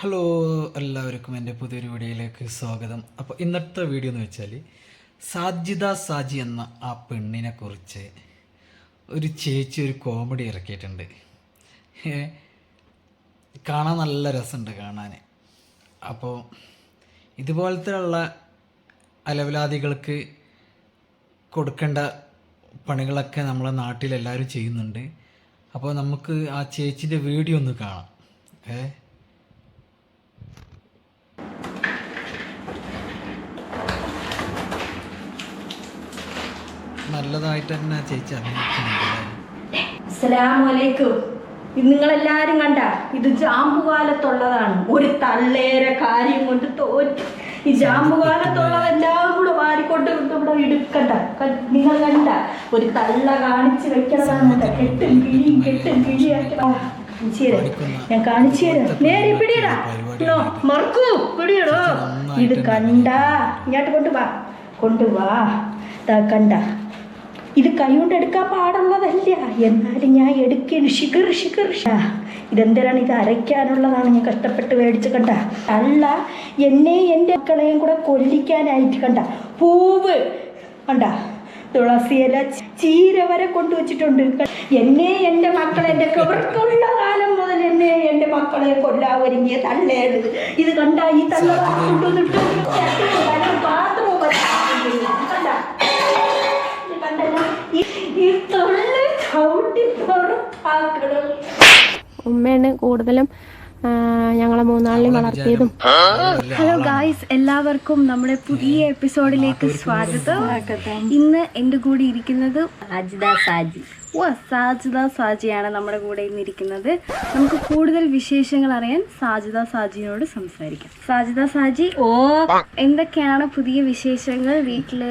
Hello എല്ലാവർക്കും എന്റെ പുതിയൊരു വീഡിയോയിലേക്ക് സ്വാഗതം. അപ്പോൾ ഇന്നത്തെ വീഡിയോ എന്ന് വെച്ചാൽ സാജിദ സാജി എന്ന ആ പെണ്ണിനെ കുറിച്ച് ഒരു ചേച്ചി ഒരു കോമഡി ഇറക്കിയിട്ടുണ്ട്. കാണാൻ നല്ല രസമുണ്ട് കാണാൻ. അപ്പോൾ ഇതുപോലത്തെ ഉള്ള അലവലാദികൾക്ക് കൊടുക്കേണ്ട പണികളൊക്കെ നമ്മളെ നാട്ടിൽ എല്ലാവരും ചെയ്യുന്നുണ്ട്. അപ്പോൾ നമുക്ക് ആ ചേച്ചിന്റെ വീഡിയോ ഒന്ന് കാണാം. ഏ നല്ലതായിട്ട് തന്നെ ചേച്ചി അസ്സലാമലൈക്കും. നിങ്ങളെല്ലാരും കണ്ട ഇത് ജാമ്പുകാലത്തുള്ളതാണ്. ഒരു തള്ളേര കാര്യം കൊണ്ട് തോറ്റ്. ഈ ജാമ്പുകാലത്തുള്ളതെല്ലാം കൂടെ വാരിക്കൊണ്ട് കൊണ്ട് ഇവിടെ എടുക്കണ്ട നിങ്ങൾ കണ്ട ഒരു തള്ള കാണിച്ച് വെക്കണതാണ് കേട്ടോ. കിഴിയും കെട്ടും കിഴിയാക്കണം ഞാൻ കാണിച്ചു തരാം. നേരെ പിടിയടാ. ഇതോ, മറക്കൂ. പിടിയടോ. ഇത് കണ്ട ഇങ്ങോട്ട് കൊണ്ടുവാ. കൊണ്ടുവാ. കണ്ട. ഇത് കൈകൊണ്ട് എടുക്കാൻ പാടുള്ളതല്ല. എന്നാലും ഞാൻ എടുക്കണ് ഷിഗർ ഷിഗർ ഇതെന്തിനാണ് ഇത് അരയ്ക്കാനുള്ളതാണ്? ഞാൻ കഷ്ടപ്പെട്ട് മേടിച്ച് കണ്ട. അല്ല എന്നെ എന്റെ മക്കളെയും കൂടെ കൊല്ലിക്കാനായിട്ട് കണ്ട. പൂവ് കണ്ട. തുളസിയില ചീര വരെ കൊണ്ടുവച്ചിട്ടുണ്ട്. എന്നെ എന്റെ മക്കളെ എന്റെ കവർക്കുള്ള കാലം മുതൽ എന്നെ എന്റെ മക്കളെ കൊല്ലാവരിങ്ങിയ തള്ളേത് ഇത് കണ്ട ഈ തള്ള കൊണ്ടുവന്നിട്ട് ഉമ്മയാണ് കൂടുതലും ഞങ്ങളെ മൂന്നാളിനെ വളർത്തിയതും. ഹലോ ഗായ്സ് എല്ലാവർക്കും നമ്മുടെ പുതിയ എപ്പിസോഡിലേക്ക് സ്വാഗതം. ഇന്ന് എന്റെ കൂടെ ഇരിക്കുന്നത് അജിത സാജി. ഓ സാജിദ സാജിയാണ് നമ്മുടെ കൂടെ ഇന്ന് ഇരിക്കുന്നത്. നമുക്ക് കൂടുതൽ വിശേഷങ്ങൾ അറിയാൻ സാജിദ സാജിയോട് സംസാരിക്കാം. സാജിദ സാജി ഓ. എന്തൊക്കെയാണ് പുതിയ വിശേഷങ്ങൾ വീട്ടിൽ?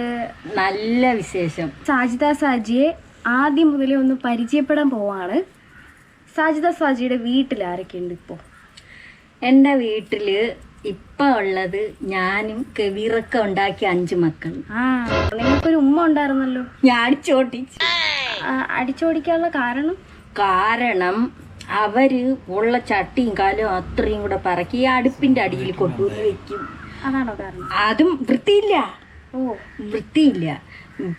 നല്ല വിശേഷം. സാജിദ സാജിയെ ആദ്യം മുതലേ ഒന്ന് പരിചയപ്പെടാൻ പോവാണ്. സാജിദ സാജിയുടെ വീട്ടിൽ ആരൊക്കെയുണ്ട് ഇപ്പോൾ എന്റെ വീട്ടിൽ ഇപ്പം ഉള്ളത് ഞാനും കെവിറൊക്കെ ഉണ്ടാക്കിയ അഞ്ച് മക്കൾ ആ നിങ്ങൾക്കൊരു ഉമ്മ ഉണ്ടായിരുന്നല്ലോ? ഞാൻ ചോട്ടിച്ചു ആ, അടിച്ചോടിക്കാനുള്ള കാരണം? കാരണം അവർ ഉള്ള ചട്ടിയും കാലും അത്രയും കൂടെ പറക്കി ഈ അടുപ്പിന്റെ അടിയിൽ കൊണ്ടുവന്ന് വെക്കും. അതാണോ കാരണം? അതും വൃത്തിയില്ല. ഓ. വൃത്തിയില്ല.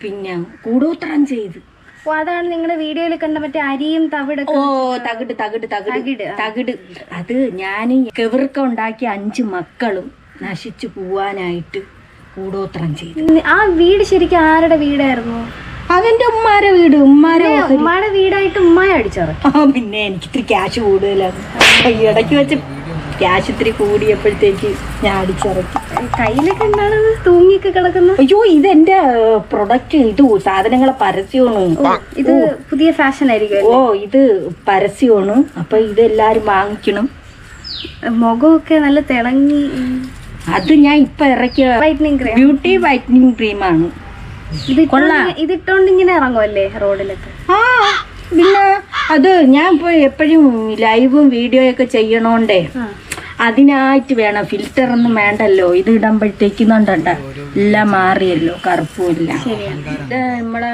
പിന്നെ കൂടോത്രം ചെയ്ത്. ഓ അതാണ് നിങ്ങളുടെ വീഡിയോയിൽ കണ്ട മറ്റേ അരിയും തവിടൊക്കെ ഓ തകിട് തകിട് തകിട്. തകിട്, അത് ഞാൻ കെവിർക്ക ഉണ്ടാക്കിയ അഞ്ച് മക്കളും നശിച്ചു പോവാനായിട്ട് കൂടോത്രം ചെയ്തു. ആ വീട് ശരിക്കും ആരുടെ വീടായിരുന്നു? അവന്റെ ഉമ്മാരെ വീട് ഉമ്മാരെ. ഉമ്മാടെ വീടായിട്ട് ഉമ്മായ അടിച്ചറ പിന്നെ എനിക്ക് ഇത്തിരി ക്യാഷ് കൂടുതലാണ്. ഈ ഇടയ്ക്ക് വെച്ച് ക്യാഷ് ഇത്തിരി കൂടിയപ്പോഴത്തേക്ക് ഞാൻ അടിച്ചിറക്കി. കയ്യിലൊക്കെ എന്താണ് തൂങ്ങിയൊക്കെ കിടക്കുന്നത് അയ്യോ ഇത് എന്റെ പ്രൊഡക്റ്റ് ഇത് സാധനങ്ങളെ പരസ്യമാണ്. ഇത് പുതിയ ഫാഷൻ ആയിരിക്കും ഓ ഇത് പരസ്യമാണ്. അപ്പൊ ഇത് എല്ലാരും വാങ്ങിക്കണം. മുഖമൊക്കെ നല്ല തിളങ്ങി. അത് ഞാൻ ഇപ്പൊ ഇറക്കിയ വൈറ്റനിങ് ക്രീം ബ്യൂട്ടി വൈറ്റനിങ് ക്രീമാണ് ഇത് ഇതിട്ടോണ്ട് ഇങ്ങനെ ഇറങ്ങുമല്ലേ റോഡിലൊക്കെ? ആ പിന്നെ അത് ഞാൻ ഇപ്പോൾ എപ്പോഴും ലൈവും വീഡിയോയൊക്കെ ചെയ്യണോണ്ടേ. അതിനായിട്ട് വേണം. ഫിൽറ്റർ ഒന്നും വേണ്ടല്ലോ. ഇത് ഇടുമ്പോഴത്തേക്ക് കണ്ട എല്ലാം മാറിയല്ലോ. കറുപ്പുമില്ല. ഇത് നമ്മളെ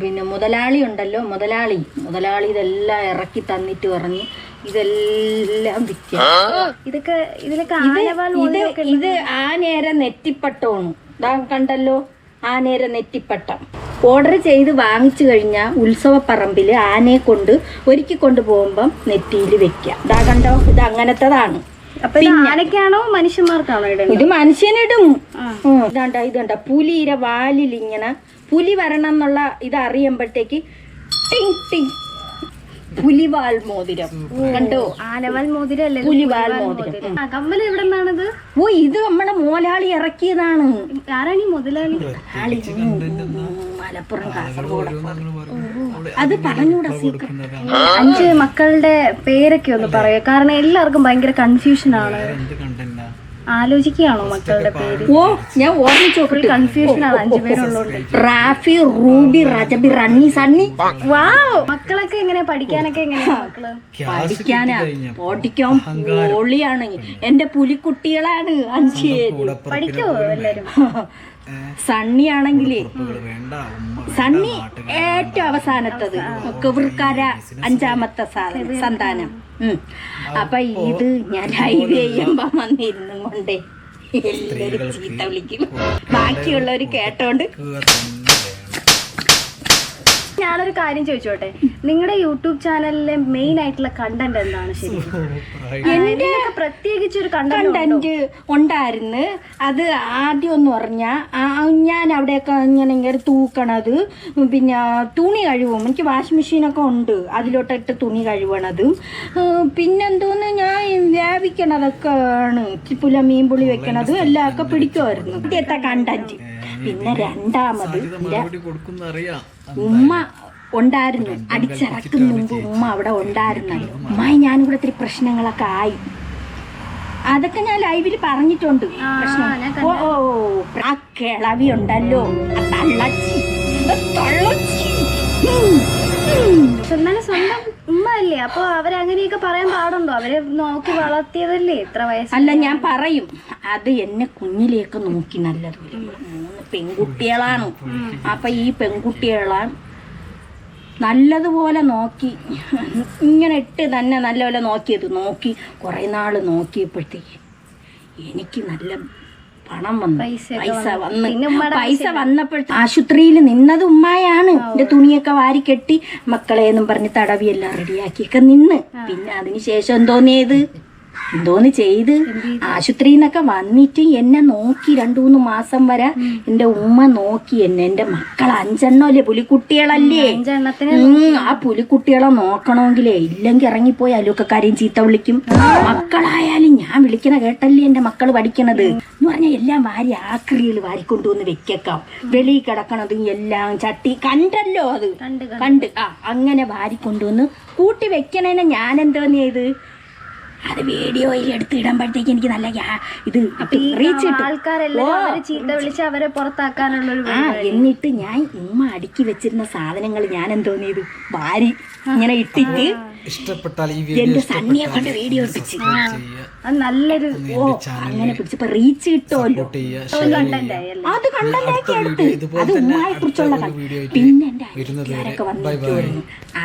പിന്നെ മുതലാളി ഉണ്ടല്ലോ. മുതലാളി. മുതലാളി ഇതെല്ലാം ഇറക്കി തന്നിട്ട് പറഞ്ഞ്. ഇതെല്ലാം വിൽക്കാം ഇതൊക്കെ ഇതിലൊക്കെ ഇത് ഇത് ആ നേരം നെറ്റിപ്പട്ടമാണ്. ഇതാ കണ്ടല്ലോ? ആ നേരം നെറ്റിപ്പട്ടം. ഓർഡർ ചെയ്ത് വാങ്ങിച്ചു കഴിഞ്ഞാൽ ഉത്സവപ്പറമ്പിൽ ആനയെ കൊണ്ട് ഒരുക്കി കൊണ്ട് പോകുമ്പം നെറ്റിയിൽ വെക്കാം ഇതാ കണ്ടോ? ഇത് അങ്ങനത്തതാണ്. ആനക്കാണോ മനുഷ്യന്മാർക്കാണോ ഇത് മനുഷ്യനിടും. ഇതാണ്ട ഇതുണ്ട പുലിയുടെ വാലിൽ ഇങ്ങനെ പുലി വരണം എന്നുള്ള ഇത് അറിയുമ്പോഴത്തേക്ക് ടിങ് ടിങ് പുലിവാൽ മോതിരം. കണ്ടോ? ആനവാൽ മോതിരം അല്ലേ പുലിവാൽ മോതിരം. കമ്മൽ എവിടെ നിന്നാണത്? ഓ ഇത് നമ്മളെ മോലാളി ഇറക്കിയതാണ്. ആരാണ് ഈ മുതലാളി? ആളി മലപ്പുറം കാസർഗോഡ്. അത് പറഞ്ഞൂടാ അഞ്ച് മക്കളുടെ പേരൊക്കെ ഒന്ന് പറയാം കാരണം എല്ലാവർക്കും ഭയങ്കര കൺഫ്യൂഷൻ ആണ്. ആലോചിക്കുകയാണോ മക്കളുടെ പേര്? ഓ ഞാൻ ഓർമ്മിച്ചു കൺഫ്യൂഷൻ ആണ് അഞ്ചു പേരുള്ളതുകൊണ്ട് Rafi Ruby Rajabi Ranni Sunny. Wow. മക്കളൊക്കെ എങ്ങനെ പഠിക്കാനൊക്കെ എങ്ങനെയാ മക്കൾ? പഠിക്കാനാ? ഓടിക്കാൻ പൊളിയാണ്. എന്റെ പുലിക്കുട്ടികളാണ് അഞ്ചു പേര്. പഠിക്കോ എല്ലാരും? സണ്ണി ആണെങ്കിലേ സണ്ണി ഏറ്റവും അവസാനത്തത്. കവിർക്കാര അഞ്ചാമത്തെ സാധനം സന്താനം. ഉം. അപ്പൊ ഇത് ഞാൻ ലൈവ് ചെയ്യുമ്പോ വന്നിരുന്നു കൊണ്ടേ. എല്ലാരും ചീത്ത വിളിക്കും. ബാക്കിയുള്ളവർ കേട്ടോണ്ട്. ഞാനൊരു കാര്യം ചോദിച്ചോട്ടെ? നിങ്ങളുടെ യൂട്യൂബ് ചാനലിലെ മെയിൻ ആയിട്ടുള്ള കണ്ടന്റ് എന്താണ് ശരി? എന്റെ പ്രത്യേകിച്ച് ഒരു കണ്ടന്റ് ഉണ്ടായിരുന്നു. അത് ആദ്യം എന്ന് പറഞ്ഞാൽ ഞാൻ അവിടെയൊക്കെ ഇങ്ങനെ ഇങ്ങനെ തൂക്കണത് പിന്നെ തുണി കഴുകും. എനിക്ക് വാഷിംഗ് മെഷീനൊക്കെ ഉണ്ട്. അതിലോട്ടിട്ട് തുണി കഴുകണത്. പിന്നെന്തോന്ന് ഞാൻ വേവിക്കണതൊക്കെ ആണ് പുല മീൻ പുളി വെക്കണത് എല്ലാം ഒക്കെ പിടിക്കുമായിരുന്നു. ആദ്യത്തെ കണ്ടന്റ് പിന്നെ രണ്ടാമത് കൊടുക്കുന്ന അറിയാം ഉമ്മ ഉണ്ടായിരുന്നു. അടിച്ചിറക്കും മുമ്പ് ഉമ്മ അവിടെ ഉണ്ടായിരുന്നു ഉമ്മായി ഞാനും കൂടെ ഇത്തിരി പ്രശ്നങ്ങളൊക്കെ ആയി. അതൊക്കെ ഞാൻ ലൈവിൽ പറഞ്ഞിട്ടുണ്ട്. ഓ ഓ ആ കിളവി ഉണ്ടല്ലോ. തള്ളച്ചി. എന്നാലും സ്വന്തം ഉമ്മ അല്ലേ അപ്പൊ അവരങ്ങനെയൊക്കെ പറയാൻ പാടുണ്ടോ? അവരെ നോക്കി വളർത്തിയതല്ലേ? ഇത്ര വയസ്സ് അല്ല ഞാൻ പറയും. അത് എന്നെ കുഞ്ഞിലേക്ക് നോക്കി നല്ലതുപോലെ. പെൺകുട്ടികളാണ്. അപ്പൊ ഈ പെൺകുട്ടികളാണ് നല്ലതുപോലെ നോക്കി ഇങ്ങനെ ഇട്ട് തന്നെ നല്ലപോലെ നോക്കിയത് നോക്കി കുറേ നാൾ നോക്കിയപ്പോഴത്തേക്ക് എനിക്ക് നല്ല പണം വന്നു. പൈസ വന്നു. വന്ന് പൈസ വന്നപ്പോൾ ആശുപത്രിയിൽ നിന്നത് ഉമ്മായാണ്. എന്റെ തുണിയൊക്കെ വാരി കെട്ടി മക്കളെ എന്നും പറഞ്ഞ് തടവിയെല്ലാം റെഡിയാക്കിയൊക്കെ നിന്ന്. പിന്നെ അതിനുശേഷം എന്തോന്നിയത്? എന്തോന്ന് ചെയ്ത്? ആശുപത്രിയിൽ നിന്നൊക്കെ വന്നിട്ട് എന്നെ നോക്കി രണ്ടു മൂന്ന് മാസം വരെ എന്റെ ഉമ്മ നോക്കി എന്നെ. എന്റെ മക്കൾ അഞ്ചെണ്ണം അല്ലേ? പുലിക്കുട്ടികളല്ലേ? ആ പുലിക്കുട്ടികളെ നോക്കണമെങ്കിലേ ഇല്ലെങ്കിൽ ഇറങ്ങിപ്പോയി അലൂക്കക്കാരെയും ചീത്ത വിളിക്കും. മക്കളായാലും ഞാൻ വിളിക്കണ കേട്ടല്ലേ എന്റെ മക്കൾ പഠിക്കണത്? എന്ന് പറഞ്ഞാൽ എല്ലാം വാരി ആക്രിയിൽ വാരിക്കൊണ്ടുവന്ന് വെക്കേക്കാം. വെളി കിടക്കണതും എല്ലാം ചട്ടി കണ്ടല്ലോ അത്? കണ്ട് കണ്ട്. ആ അങ്ങനെ വാരിക്കൊണ്ടുവന്ന് കൂട്ടി വെക്കണേനെ ഞാൻ എന്തോന്ന് ചെയ്ത് അത് വീഡിയോയിൽ എടുത്ത് ഇടുമ്പോഴത്തേക്ക് എനിക്ക് നല്ല ഇത് റീച്ച് അവരെ ചീത്ത വിളിച്ച് അവരെ പുറത്താക്കാനുള്ള ആ എന്നിട്ട് ഞാൻ ഉമ്മ അടുക്കി വെച്ചിരുന്ന സാധനങ്ങൾ ഞാൻ എന്തോന്നിയത് വാരി ഇങ്ങനെ ഇട്ടിട്ട് ഇഷ്ടപ്പെട്ടാൽ ഈ വീഡിയോ എന്റെ സണ്ണിയെ കൊണ്ട് വീഡിയോ എടുപ്പിച്ച് അത് നല്ലൊരു ഓ അങ്ങനെ പിടിച്ചപ്പോ റീച്ച് കിട്ടുമല്ലോ. അത് ഇതുപോലെ അത് ഉമ്മയെ കുറിച്ചുള്ള പിന്നെ എന്റെ അയൽക്കാരൊക്കെ ബൈ ബൈ വന്നിട്ട്